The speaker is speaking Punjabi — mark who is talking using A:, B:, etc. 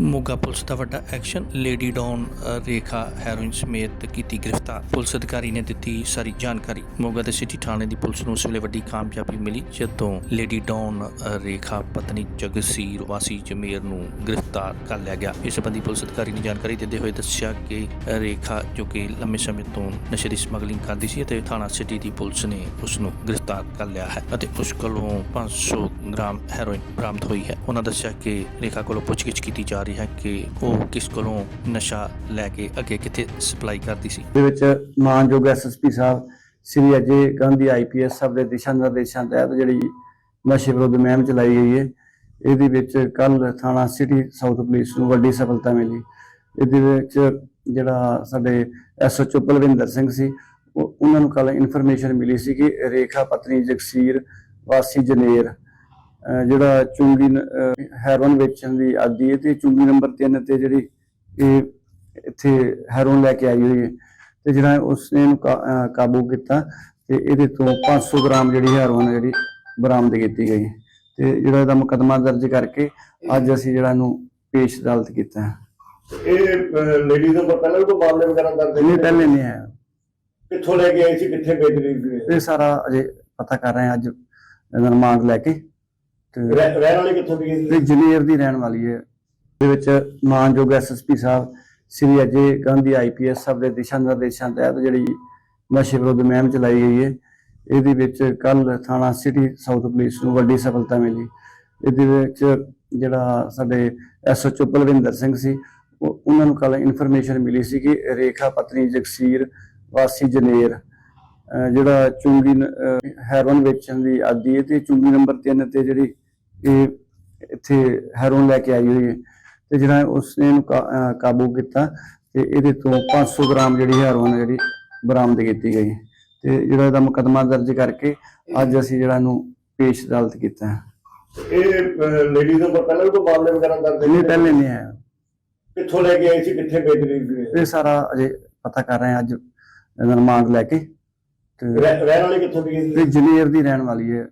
A: ਮੋਗਾ ਪੁਲਿਸ ਦਾ ਵੱਡਾ action lady don Rekha heroin ਸਮੇਤ ਕੀਤੀ ਗ੍ਰਿਫਤਾਰ। ਪੁਲਿਸ ਅਧਿਕਾਰੀ ਨੇ ਦਿੱਤੀ ਸਾਰੀ ਜਾਣਕਾਰੀ। ਮੋਗਾ ਦੇ ਸਿਟੀ ਥਾਣੇ ਦੀ ਪੁਲਿਸ ਨੂੰ ਉਸ ਵੇਲੇ ਵੱਡੀ ਕਾਮਯਾਬੀ ਮਿਲੀ, ਜਦੋਂ ਲੇਡੀ ਡੌਨ ਰੇਖਾ, ਪਤਨੀ ਜਗਸੀਰ, ਵਾਸੀ ਜਮੇਰ ਨੂੰ ਗ੍ਰਿਫਤਾਰ ਕਰ ਲਿਆ ਗਿਆ। ਇਸ ਸੰਬੰਧੀ ਪੁਲਿਸ ਅਧਿਕਾਰੀ ਨੇ ਜਾਣਕਾਰੀ ਦਿੰਦੇ ਹੋਏ ਦੱਸਿਆ ਕਿ ਰੇਖਾ, ਜੋ ਕਿ ਲੰਮੇ ਸਮੇਂ ਤੋਂ ਨਸ਼ੇ ਦੀ ਸਮਗਲਿੰਗ ਕਰਦੀ ਸੀ ਅਤੇ ਥਾਣਾ ਸਿਟੀ ਦੀ ਪੁਲਿਸ ਨੇ ਉਸ ਨੂੰ ਗ੍ਰਿਫਤਾਰ ਕਰ ਲਿਆ ਹੈ ਅਤੇ ਉਸ ਕੋਲੋਂ 500 ਗ੍ਰਾਮ ਹੈਰੋਇਨ ਬਰਾਮਦ ਹੋਈ ਹੈ। ਉਹਨਾਂ ਦੱਸਿਆ ਕਿ ਰੇਖਾ ਕੋਲੋਂ ਪੁੱਛਗਿੱਛ ਕੀਤੀ ਜਾ ਰਹੀ ਹੈ ਕਿ ਉਹ ਕਿਸ ਕੋਲੋਂ ਨਸ਼ਾ ਲੈ ਕੇ ਅੱਗੇ ਕਿੱਥੇ ਸਪਲਾਈ ਕਰਦੀ ਸੀ?
B: ਦੇ ਵਿੱਚ ਮਾਨਯੋਗ ਐਸਐਸਪੀ ਸਾਹਿਬ, ਸ੍ਰੀ ਅਜੇ ਗਾਂਧੀ ਆਈਪੀਐਸ ਸਾਹਿਬ ਦੇ ਦਿਸ਼ਾ ਨਿਰਦੇਸ਼ਾਂ ਤਹਿਤ ਜਿਹੜੀ ਨਸ਼ੇ ਵਿਰੁੱਧ ਮੁਹਿੰਮ ਚਲਾਈ ਗਈ ਹੈ, ਇਹਦੇ ਵਿੱਚ ਕੱਲ ਥਾਣਾ ਸਿਟੀ ਸਾਊਥ ਪੁਲਿਸ ਨੂੰ ਵੱਡੀ ਸਫਲਤਾ ਮਿਲੀ। ਇਹਦੇ ਵਿੱਚ ਜਿਹੜਾ ਸਾਡੇ ਐਸਐਚਓ ਬਲਵਿੰਦਰ ਸਿੰਘ ਸੀ ਉਹਨਾਂ ਨੂੰ ਕੱਲ ਇਨਫੋਰਮੇਸ਼ਨ ਮਿਲੀ ਸੀ ਕਿ ਰੇਖਾ ਪਤਨੀ ਜਗਸੀਰ ਵਾਸੀ ਜਨੇਰ ਜਿਹੜਾ ਚੁੰਗੀ ਨ- ਹੈਰੋਨ ਵੇਚਣ ਦੀ ਆਦੀ ਹੈ ਤੇ ਚੁੰਗੀ ਨੰਬਰ 3 ਤੇ ਜਿਹੜੀ ਇਹ ਇੱਥੇ ਹੈਰੋਨ ਲੈ ਕੇ ਆਈ ਹੋਈ ਹੈ। ਤੇ ਜਿਹੜਾ ਉਸਨੇ ਇਹਨੂੰ ਕਾਬੂ ਕੀਤਾ ਤੇ ਇਹਦੇ ਤੋਂ 500 ਗ੍ਰਾਮ ਜਿਹੜੀ ਹੈਰੋਨ ਜਿਹੜੀ ਬਰਾਮਦ ਕੀਤੀ ਗਈ ਤੇ ਜਿਹੜਾ ਇਹਦਾ ਮੁਕੱਦਮਾ ਦਰਜ ਕਰਕੇ ਅੱਜ ਅਸੀਂ ਜਿਹੜਾ ਇਹਨੂੰ ਪੇਸ਼ ਅਦਾਲਤ ਕੀਤਾ
C: ਇਹ ਲੇਡੀ ਤੋਂ ਪਹਿਲਾਂ ਕੋਈ ਮਾਮਲੇ ਵਗੈਰਾ ਦਰਜ
B: ਇਹ
C: ਨੇ
B: ਪਹਿਲੇ ਨਹੀਂ ਹੈ।
C: ਕਿੱਥੋਂ ਲੈ ਕੇ ਆਈ ਸੀ ਕਿੱਥੇ ਵੇਚ ਰਹੀ ਸੀ?
B: ਇਹ ਸਾਰਾ ਅਜੇ ਪਤਾ ਕਰ ਰਹੇ ਹਾਂ ਅੱਜ ਰਿਮਾਂਡ ਲੈ ਕੇ। ਤੇ
C: ਰਹਿ- ਰਹਿਣ ਵਾਲੀ ਕਿੱਥੋਂ ਦੀ
B: ਤੇ ਜਨੇਰ ਦੀ ਰਹਿਣ ਵਾਲੀ ਹੈ। ਦੇ ਵਿੱਚ ਮਾਨਯੋਗ ਐਸਐਸਪੀ ਸਾਹਿਬ ਸ੍ਰੀ ਅਜੇ ਗਾਂਧੀ ਆਈਪੀਐਸ ਸਾਹਿਬ ਦੇ ਦਿਸ਼ਾ ਨਿਰਦੇਸ਼ਾਂ ਤਹਿਤ ਜਿਹੜੀ ਨਸ਼ੇ ਵਿਰੁੱਧ ਮੁਹਿੰਮ ਚਲਾਈ ਗਈ ਹੈ ਇਹਦੇ ਵਿੱਚ ਕੱਲ ਥਾਣਾ ਸਿਟੀ ਸਾਊਥ ਪੁਲਿਸ ਨੂੰ ਵੱਡੀ ਸਫਲਤਾ ਮਿਲੀ। ਇਹਦੇ ਵਿੱਚ ਜਿਹੜਾ ਸਾਡੇ ਐਸਐਚਓ ਬਲਵਿੰਦਰ ਸਿੰਘ ਸੀ ਉਹ- ਉਹਨਾਂ ਨੂੰ ਕੱਲ ਇਨਫੋਰਮੇਸ਼ਨ ਮਿਲੀ ਸੀ ਕਿ ਰੇਖਾ ਪਤਨੀ ਜਗਸੀਰ ਵਾਸੀ ਜਨੇਰ ਅਹ ਜਿਹੜਾ ਚੁੰਗੀ ਨ- ਅਹ ਹੈਰੋਨ ਵੇਚਣ ਦੀ ਆਦੀ ਹੈ ਤੇ ਚੁੰਗੀ ਨੰਬਰ 3 ਤੇ ਜਿਹੜੀ ਇਹ ਇੱਥੇ ਹੈਰੋਨ ਲੈ ਕੇ ਆਈ ਹੋਈ ਹੈ। ਤੇ ਜਿਹੜਾ ਉਸਨੇ ਅਹ ਕਾਬੂ ਕੀਤਾ ਤੇ ਇਹਦੇ ਤੋਂ 500 ਗ੍ਰਾਮ ਜਿਹੜੀ ਹੈਰੋਨ ਜਿਹੜੀ ਬਰਾਮਦ ਕੀਤੀ ਗਈ ਤੇ ਜਿਹੜਾ ਇਹਦਾ ਮੁਕੱਦਮਾ ਦਰਜ ਕਰਕੇ ਅੱਜ ਅਸੀਂ ਜਿਹੜਾ ਇਹਨੂੰ ਪੇਸ਼ ਅਦਾਲਤ ਕੀਤਾ ਹੈ।
C: ਇਹ ਲੇਡੀ ਤੋਂ ਪਹਿਲਾਂ ਵੀ ਕੋਈ ਮਾਮਲੇ ਵਗੈਰਾ ਦਰਜ
B: ਇਹ
C: ਨੇ
B: ਪਹਿਲੇ ਨਹੀਂ ਹੈ।
C: ਕਿੱਥੋਂ ਲੈ ਕੇ ਆਈ ਸੀ ਕਿੱਥੇ ਵੇਚ ਰਹੀ ਸੀ?
B: ਇਹ ਸਾਰਾ ਅਜੇ ਪਤਾ ਕਰ ਰਹੇ ਹਾਂ ਅੱਜ ਰਿਮਾਂਡ ਲੈ ਕੇ। ਤੇ
C: ਰਹਿਣ ਵਾਲੀ ਕਿੱਥੋਂ ਦੀ ਹੈ?
B: ਜਨੇਰ ਦੀ ਰਹਿਣ ਵਾਲੀ ਹੈ।